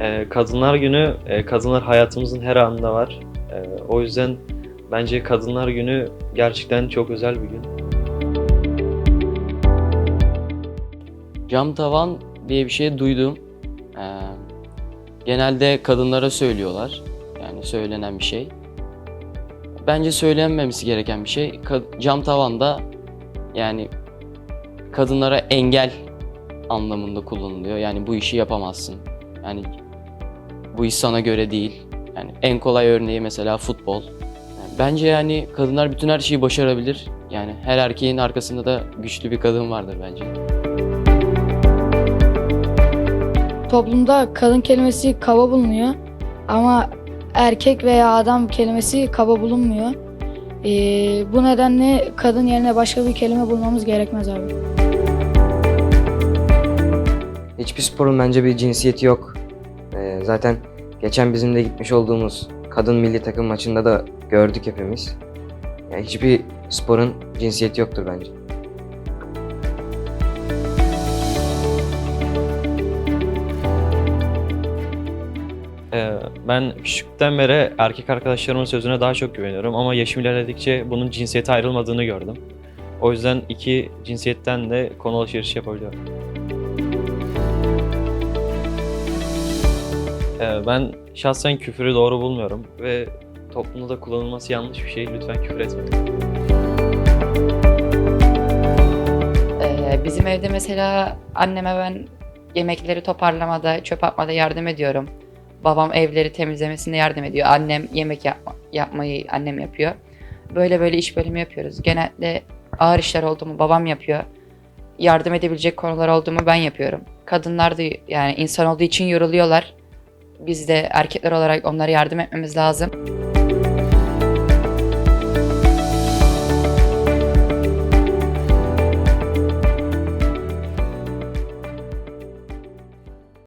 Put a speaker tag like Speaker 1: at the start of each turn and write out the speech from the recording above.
Speaker 1: Ee, Kadınlar Günü, e, kadınlar hayatımızın her anında var. Ee, o yüzden bence Kadınlar Günü gerçekten çok özel bir gün.
Speaker 2: Cam tavan diye bir şey duydum. Ee, genelde kadınlara söylüyorlar. Yani söylenen bir şey. Bence söylenmemesi gereken bir şey. Ka- cam tavanda yani kadınlara engel anlamında kullanılıyor. Yani bu işi yapamazsın. Yani bu iş sana göre değil. Yani en kolay örneği mesela futbol. Yani bence yani kadınlar bütün her şeyi başarabilir. Yani her erkeğin arkasında da güçlü bir kadın vardır bence.
Speaker 3: Toplumda kadın kelimesi kaba bulunuyor ama erkek veya adam kelimesi kaba bulunmuyor. Ee, bu nedenle kadın yerine başka bir kelime bulmamız gerekmez abi.
Speaker 4: Hiçbir sporun bence bir cinsiyeti yok. Zaten geçen bizim de gitmiş olduğumuz kadın milli takım maçında da gördük hepimiz. Yani hiçbir sporun cinsiyeti yoktur bence.
Speaker 1: Ee, ben küçükten beri erkek arkadaşlarımın sözüne daha çok güveniyorum ama yaşım ilerledikçe bunun cinsiyete ayrılmadığını gördüm. O yüzden iki cinsiyetten de konu alışverişi yapabiliyorum. Ben şahsen küfürü doğru bulmuyorum ve toplumda da kullanılması yanlış bir şey. Lütfen küfür etmeyin.
Speaker 5: Ee, bizim evde mesela anneme ben yemekleri toparlamada, çöp atmada yardım ediyorum. Babam evleri temizlemesinde yardım ediyor. Annem yemek yapma, yapmayı annem yapıyor. Böyle böyle iş bölümü yapıyoruz. Genelde ağır işler oldu mu babam yapıyor. Yardım edebilecek konular oldu mu ben yapıyorum. Kadınlar da yani insan olduğu için yoruluyorlar. Biz de erkekler olarak onlara yardım etmemiz lazım.